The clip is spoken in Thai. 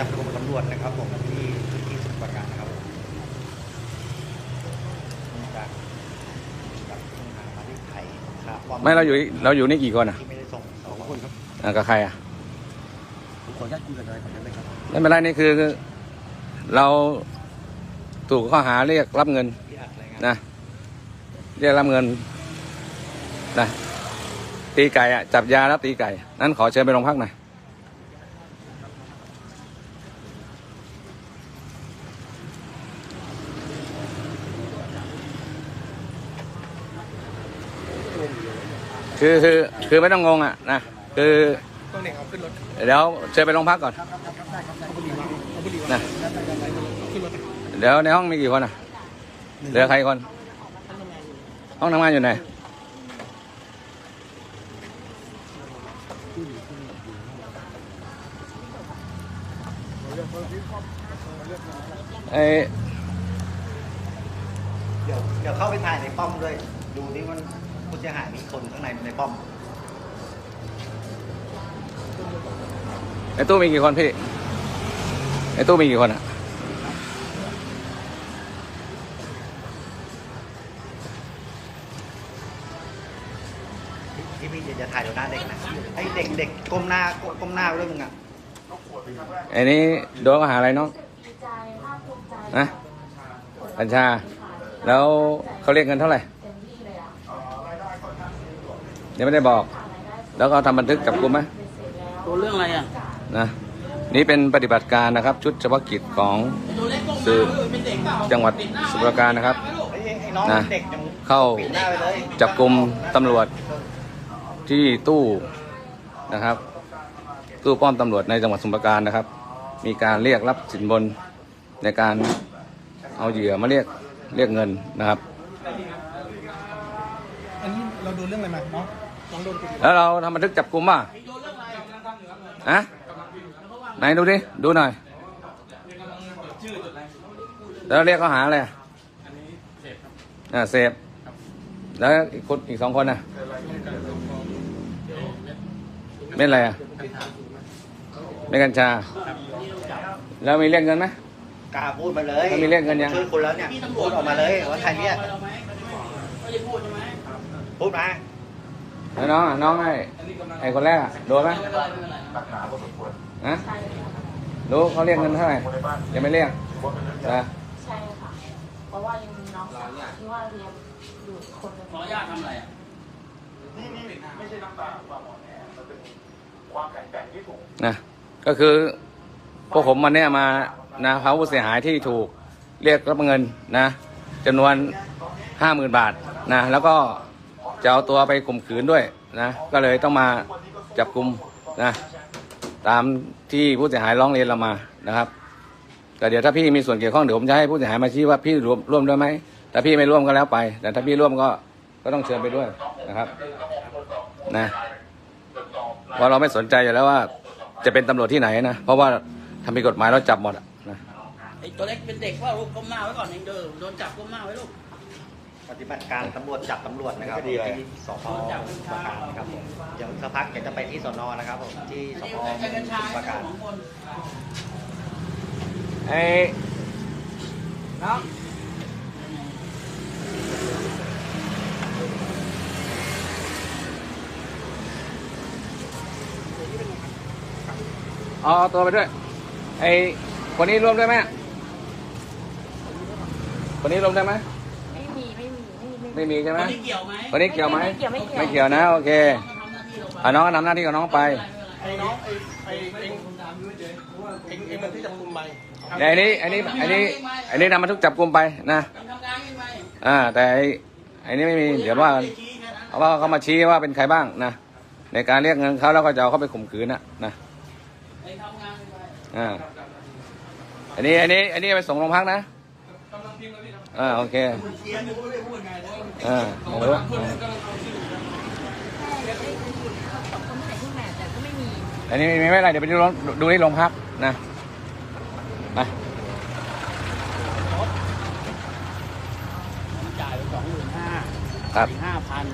จับกลุ่มตำรวจนะครับผมที่ที่สมุทรปราการนะครับผมจากจากทุ่งนามาที่ไทยครับไม่เราอยู่เราอยู่นี่กี่คนอะที่ไม่ได้ส่งสองคนครับอะกับใครอะผมขออนุญาตคุยกันหน่อยก่อนได้ไหมครับไม่เป็นไรนี่คือ เราถูกข้อหาเรียกรับเงินพี่อัดรายงานนะเรียกรับเงินนะตีไก่อะจับยาแล้วตีไก่นั้นขอเชิญไปโรงพักหน่อย คือคือคือไม่ต้องงงอะนะคือต้องเด็กเอาขึ้นรถเดี๋ยวเชิญไปโรงพักก่อนครับครับครับได้ครับได้เอาบุหรี่วางเอาบุหรี่วางนะขึ้นรถเดี๋ยวในห้องมีกี่คนอะเหลือใครคน ห้องทำงานอยู่ไหนไอ้เดี๋ยวเดี๋ยวเข้าไปถ่ายในป้อมด้วย ดูนี่มัน ผู้เสียหายมีคนข้างในในป้อมไอ้ตู้มีกี่คนพี่ ไอ้ตู้มีกี่คนอะที่พี่จะถ่ายเดี๋ยวหน้าเด็กนะไอ้เด็กเด็กก้มหน้าก้มหน้าไปด้วยมึงอะไอ้นี้โดนข้อหาอะไรน้องดีใจภาคภูมิใจนะกัญชา แล้วเขาเรียกเงินเท่าไหร่ เต็มที่เลยอะ ยังไม่ได้บอกหารายได้แล้วก็ทำบันทึกจับกุมไหมเป็นเสร็จแล้วตัวเรื่องอะไรอะนะนี่เป็นปฏิบัติการนะครับ ชุดเฉพาะกิจของตัวเล็กตรงสืบเป็นเด็กเปล่าจังหวัดสมุทรปราการนะครับไอ้ไอ้น้องนะเด็กยังเข้าปิดหน้าไปเลยจับกลุ่มตำรวจที่ตู้นะครับ ตู้ป้อมตำรวจในจังหวัดสมุพรปราการนะครับ มีการเรียกรับสินบนในการเอาเหยื่อมาเรียกเรียกเงินนะครับอันนี้เราดูเรื่องอะไรมาเนาะน้องโดนคดี แล้วเราทำบันทึกจับกลุ่มป่ะฮะไหนดูดิ ดูหน่อยแล้วเรียกเขาหาอะไรอะอ่าเสพแล้วอีกคนอีกสองคนน่ะเม็ดอะไรอะเม็ดกัญชา แล้วมีเรียกเงินไหมกล้าพูดมาเลยแล้วมีเรียกเงินยังช่วยคุณแล้วเนี่ยพูดออกมาเลยว่าใครเรียกไม่ได้พูดใช่ไหมพูดมา แล้วน้องอะน้องไอ้ไอ้คนแรกอะโดนไหมไม่เป็นไรไม่เป็นไรฮะใช่ค่ะรู้เขาเรียกเงินเท่าไหร่ยังไม่เรียกนะใช่ค่ะ เพราะว่ายังมีน้องสาวที่ว่าเรียนอยู่คนหนึงขออนุญาตทำอะไรอะนะก็คือพวกผมมันเนี่ยมานะพาผู้เสียหายที่ถูกเรียกรับเงินนะจำนวนห้าหมื่นบาทนะแล้วก็ จะเอาตัวไปข่มขืนด้วยนะก็เลยต้องมาจับกลุ่มนะตามที่ผู้เสียหายร้องเรียนเรามานะครับแต่เดี๋ยวถ้าพี่มีส่วนเกี่ยวข้องเดี๋ยวผมจะให้ผู้เสียหายมาชี้ว่าพี่ร่วมร่วมด้วยไหมถ้าพี่ไม่ร่วมก็แล้วไป แต่ถ้าพี่ร่วมก็ก็ต้องเชิญไปด้วยนะครับนะว่าะเราไม่สนใจอยู่แล้วว่า จะเป็นตำรวจที่ไหนนะเพราะว่าทำผิดกฎหมายเราจับหมดอะนะไอ้ตัวเล็กเป็นเด็กว่าลูกก้มหน้าไว้ก่อนเองเด้อโดนจับก้มหน้าไว้ลูก ปฏิบัติการตำรวจจับตำรวจนะครับที่สพประการนะครับผมเดี๋ยวสักพักเดี๋ยวจะไปที่สนนะครับผมที่สอันพนี้ไอ้กัญชาประการของคนไอ้น้องเอาตัวไปด้วย ไอ้คนนี้ร่วมด้วยไหมคนนี้ร่วมได้ไหมไม่มีไม่มี ไม่มีไม่มีใช่ไหมคนนี้เกี่ยวไหมคนนี้เกี่ยวไหมไม่เกี่ยวไม่เกี่ยว ไม่เกี่ยวนะโอเคทำหน้าที่เราไปอะน้องก็ทำหน้าที่ของน้องไปไอ้น้องไอ้ไอ้เองเองเองมันที่จับกุมไปแต่อันนี้อันนี้อันนี้อันนี้นำมาทุกจับกลุ่มไปนะทำงานยังไงอ่าแต่ไอ้ไอ้นี่ไม่มีเดี๋ยวว่ากันชี้แค่นั้นเอาว่าเขามาชี้ว่าเป็นใครบ้างนะในการเรียกเงินเขาแล้วก็จะเอาเขาไปข่มขืนนะนะไอ้ทำงานยังไงอ่าอันนี้อันนี้อันนี้ไปส่งโรงพักนะอ่าโอเค เชียร์ดูไม่ได้พูดไงเลยอ่าไม่รู้อ่าใช่ไม่ได้คือคนที่ไหนที่ไหนแต่ก็ไม่มีอันนี้ไม่เป็นไรเดี๋ยวไปดูโรงดูที่โรงพักนะไปจ่ายไปสองหมื่นห้าครับห้าพัน